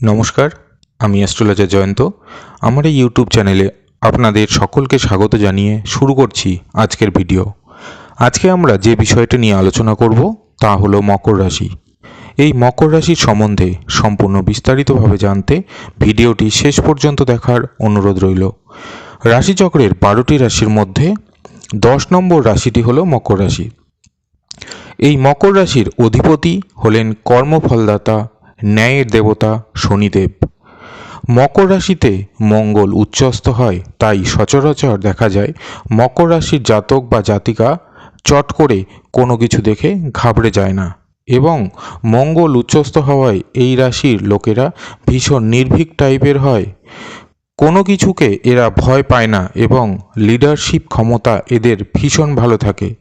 নমস্কার, আমি অ্যাস্ট্রোলজার জয়ন্ত। আমার এই ইউটিউব চ্যানেলে আপনাদের সকলকে স্বাগত জানিয়ে শুরু করছি আজকের ভিডিও। আজকে আমরা যে বিষয়টা নিয়ে আলোচনা করব তা হলো মকর রাশি। এই মকর রাশির সম্বন্ধে সম্পূর্ণ বিস্তারিতভাবে জানতে ভিডিওটি শেষ পর্যন্ত দেখার অনুরোধ রইল। রাশিচক্রের বারোটি রাশির মধ্যে দশ নম্বর রাশিটি হলো মকর রাশি। এই মকর রাশির অধিপতি হলেন কর্মফলদাতা ন্যায়ের দেবতা শনিদেব। মকর রাশিতে মঙ্গল উচ্চস্ত হয়, তাই সচরাচর দেখা যায় মকর রাশির জাতক বা জাতিকা চট করে কোনো কিছু দেখে ঘাবড়ে যায় না এবং মঙ্গল উচ্চস্ত হওয়ায় এই রাশির লোকেরা ভীষণ নির্ভীক টাইপের হয়। কোনো কিছুকে এরা ভয় পায় না এবং লিডারশিপ ক্ষমতা এদের ভীষণ ভালো থাকে।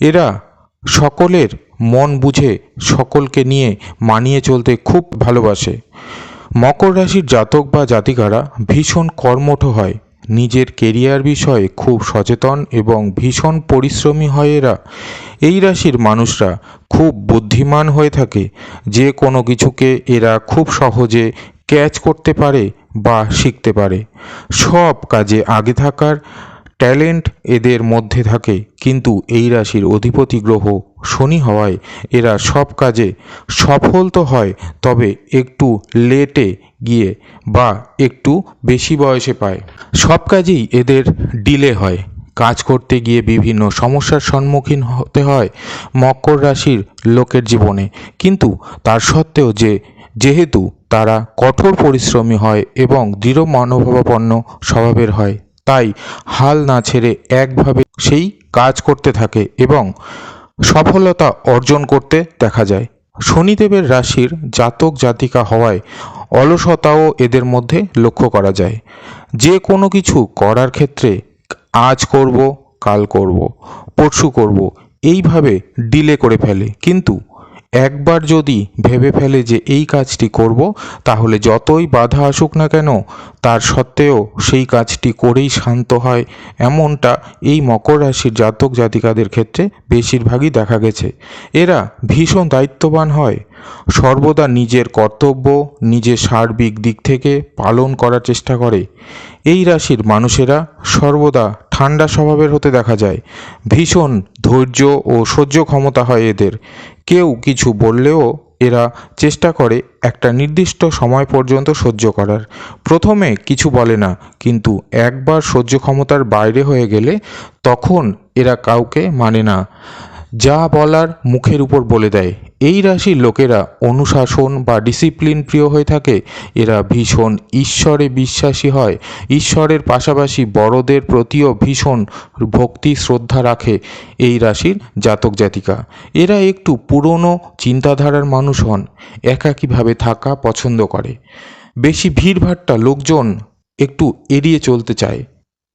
এরা সকলের মন বুঝে সকলকে নিয়ে মানিয়ে চলতে খুব ভালোবাসে। মকর রাশির জাতক বা জাতিকারা ভীষণ কর্মঠ হয়। নিজের কেরিয়ার বিষয়ে খুব সচেতন এবং ভীষণ পরিশ্রমী হয় এরা। এই রাশির মানুষরা খুব বুদ্ধিমান হয়ে থাকে। যে কোনো কিছুকে এরা খুব সহজে ক্যাচ করতে পারে বা শিখতে পারে। সব কাজে আগে থাকার ট্যালেন্ট এদের মধ্যে থাকে, কিন্তু এই রাশির অধিপতি গ্রহ শনি হওয়ায় এরা সব কাজে সফল তো হয়, তবে একটু লেটে গিয়ে বা একটু বেশি বয়সে পায়। সব কাজেই এদের ডিলে হয়। কাজ করতে গিয়ে বিভিন্ন সমস্যার সম্মুখীন হতে হয় মকর রাশির লোকের জীবনে। কিন্তু তার সত্ত্বেও যে, যেহেতু তারা কঠোর পরিশ্রমী হয় এবং দৃঢ় মনোভাবাপন্ন স্বভাবের হয় তাই হাল না ছেড়ে একভাবে সেই কাজ করতে থাকে এবং সফলতা অর্জন করতে দেখা যায়। শনিদেবের রাশির জাতক জাতিকা হওয়ায় অলসতাও এদের মধ্যে লক্ষ্য করা যায়। যে কোনো কিছু করার ক্ষেত্রে আজ করব, কাল করব, পরশু করব, এইভাবে ডিলে করে ফেলে। কিন্তু একবার যদি ভেবে ফেলে যে এই কাজটি করব, তাহলে যতই বাধা আসুক না কেন, তার সত্ত্বেও সেই কাজটি করেই শান্ত হয়। এমনটা এই মকর রাশির জাতক জাতিকাদের ক্ষেত্রে বেশিরভাগই দেখা গেছে। এরা ভীষণ দায়িত্ববান হয়। সর্বদা নিজের কর্তব্য, নিজের সার্বিক দিক থেকে পালন করার চেষ্টা করে। এই রাশির মানুষেরা সর্বদা ঠান্ডা স্বভাবের হতে দেখা যায়। ভীষণ ধৈর্য ও সহ্য ক্ষমতা হয় এদের। কেউ কিছু বললেও এরা চেষ্টা করে একটা নির্দিষ্ট সময় পর্যন্ত সহ্য করার। প্রথমে কিছু বলে না, কিন্তু একবার সহ্য ক্ষমতার বাইরে হয়ে গেলে তখন এরা কাউকে মানে না, যা বলার মুখের উপর বলে দেয়। এই রাশির লোকেরা অনুশাসন বা ডিসিপ্লিন প্রিয় হয়ে থাকে। এরা ভীষণ ঈশ্বরে বিশ্বাসী হয়। ঈশ্বরের পাশাপাশি বড়দের প্রতিও ভীষণ ভক্তি, শ্রদ্ধা রাখে এই রাশির জাতক জাতিকা। এরা একটু পুরনো চিন্তাধারার মানুষ হন, একাকীভাবে থাকা পছন্দ করে। বেশি ভিড়ভাট্টা লোকজন একটু এড়িয়ে চলতে চায়।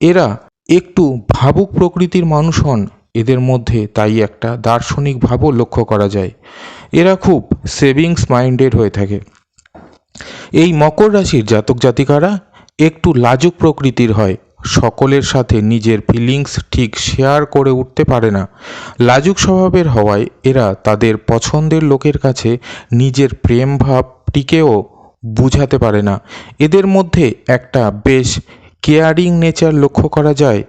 এরা একটু ভাবুক প্রকৃতির মানুষ হন এদের মধ্যে তাই একটা দার্শনিক ভাবও লক্ষ্য করা যায়। এরা খুব সেভিংস মাইন্ডেড হয়ে থাকে। এই মকর রাশির জাতক জাতিকারা একটু লাজুক প্রকৃতির হয়। সকলের সাথে নিজের ফিলিংস ঠিক শেয়ার করে উঠতে পারে না। লাজুক স্বভাবের হওয়ায় এরা তাদের পছন্দের লোকের কাছে নিজের প্রেম ভাবটিকেও বুঝাতে পারে না। এদের মধ্যে একটা বেশ কেয়ারিং নেচার লক্ষ্য করা যায়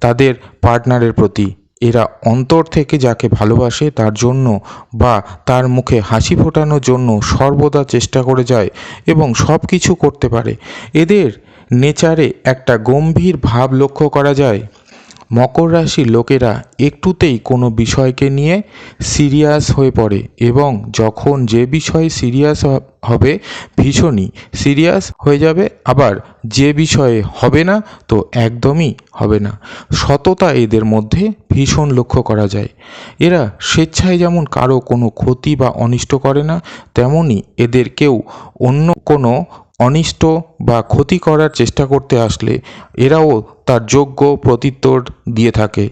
তাদের পার্টনারের প্রতি। এরা অন্তর থেকে যাকে ভালোবাসে তার জন্য বা তার মুখে হাসি ফোটানোর জন্য সর্বদা চেষ্টা করে যায় এবং সব কিছু করতে পারে। এদের নেচারে একটা গম্ভীর ভাব লক্ষ্য করা যায়। মকর রাশির লোকেরা একটুতেই কোনো বিষয়কে নিয়ে সিরিয়াস হয়ে পড়ে এবং যখন যে বিষয়ে সিরিয়াস হবে ভীষণই সিরিয়াস হয়ে যাবে, আবার যে বিষয়ে হবে না তো একদমই হবে না। সততা এদের মধ্যে ভীষণ লক্ষ্য করা যায়। এরা স্বেচ্ছায় যেমন কারও কোনো ক্ষতি বা অনিষ্ট করে না তেমনই এদের কেউ অন্য কোনো অনিষ্ট বা ক্ষতি করার চেষ্টা করতে আসলে এরাও তার যোগ্য প্রত্যুত্তর দিয়ে থাকে।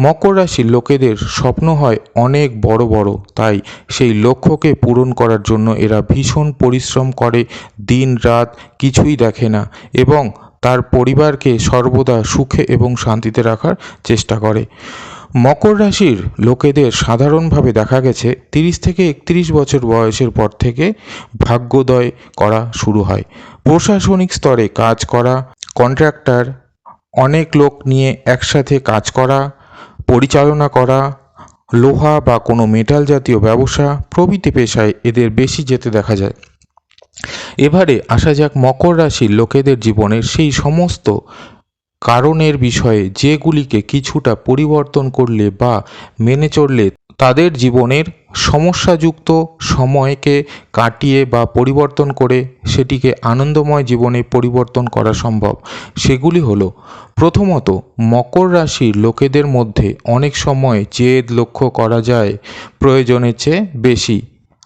মকর রাশির লোকেদের স্বপ্ন হয় অনেক বড় বড়, তাই সেই লক্ষ্যকে পূরণ করার জন্য এরা ভীষণ পরিশ্রম করে, দিন রাত কিছুই দেখে না এবং তার পরিবারকে সর্বদা সুখে এবং শান্তিতে রাখার চেষ্টা করে। মকর রাশির লোকেদের সাধারণভাবে দেখা গেছে তিরিশ থেকে একত্রিশ বছর বয়সের পর থেকে ভাগ্যোদয় করা শুরু হয়। প্রশাসনিক স্তরে কাজ করা, কন্ট্রাক্টর, অনেক লোক নিয়ে একসাথে কাজ করা, পরিচালনা করা, লোহা বা কোনো মেটাল জাতীয় ব্যবসা, প্রভৃতি পেশায় এদের বেশি যেতে দেখা যায়। এবারে আসা যাক মকর রাশির লোকেদের জীবনের সেই সমস্ত কারণের বিষয়ে যেগুলিকে কিছুটা পরিবর্তন করলে বা মেনে চললে তাদের জীবনের সমস্যাযুক্ত সময়কে কাটিয়ে বা পরিবর্তন করে সেটিকে আনন্দময় জীবনে পরিবর্তন করা সম্ভব। সেগুলি হলো, প্রথমত, মকর রাশির লোকেদের মধ্যে অনেক সময় জেদ লক্ষ্য করা যায় প্রয়োজনের চেয়ে বেশি।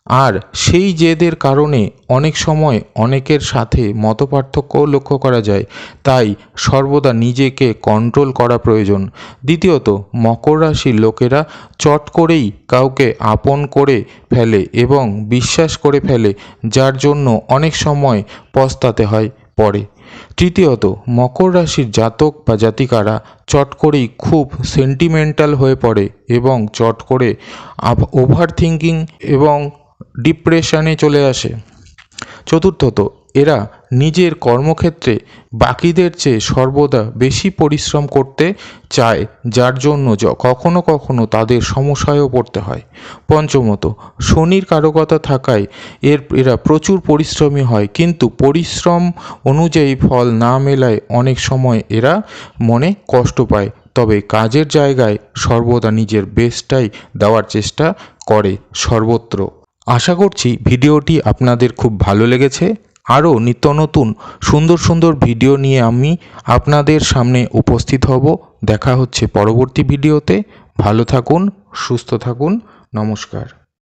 আর সেই জেদের কারণে অনেক সময় অনেকের সাথে মতপার্থক্যও লক্ষ্য করা যায়। তাই সর্বদা নিজেকে কন্ট্রোল করা প্রয়োজন। দ্বিতীয়ত, মকর রাশির লোকেরা চট করেই কাউকে আপন করে ফেলে এবং বিশ্বাস করে ফেলে, যার জন্য অনেক সময় পস্তাতে হয় পরে তৃতীয়ত, মকর রাশির জাতক বা জাতিকারা চট করেই খুব সেন্টিমেন্টাল হয়ে পড়ে এবং চট করে ওভার থিঙ্কিং এবং ডিপ্রেশনে চলে আসে। চতুর্থত, এরা নিজের কর্মক্ষেত্রে বাকিদের চেয়ে সর্বদা বেশি পরিশ্রম করতে চায়, যার জন্য কখনো কখনো তাদের সমস্যায়ও পড়তে হয়। পঞ্চমত, শনির কারকতা থাকায় এর, এরা প্রচুর পরিশ্রমী হয়, কিন্তু পরিশ্রম অনুযায়ী ফল না মেলায় অনেক সময় এরা মনে কষ্ট পায়। তবে কাজের জায়গায় সর্বদা নিজের বেস্টটাই দেওয়ার চেষ্টা করে, সর্বত্র। আশা করছি ভিডিওটি আপনাদের খুব ভালো লেগেছে। আরও নিত্য নতুন, সুন্দর সুন্দর ভিডিও নিয়ে আমি আপনাদের সামনে উপস্থিত হব। দেখা হচ্ছে পরবর্তী ভিডিওতে। ভালো থাকুন, সুস্থ থাকুন। নমস্কার।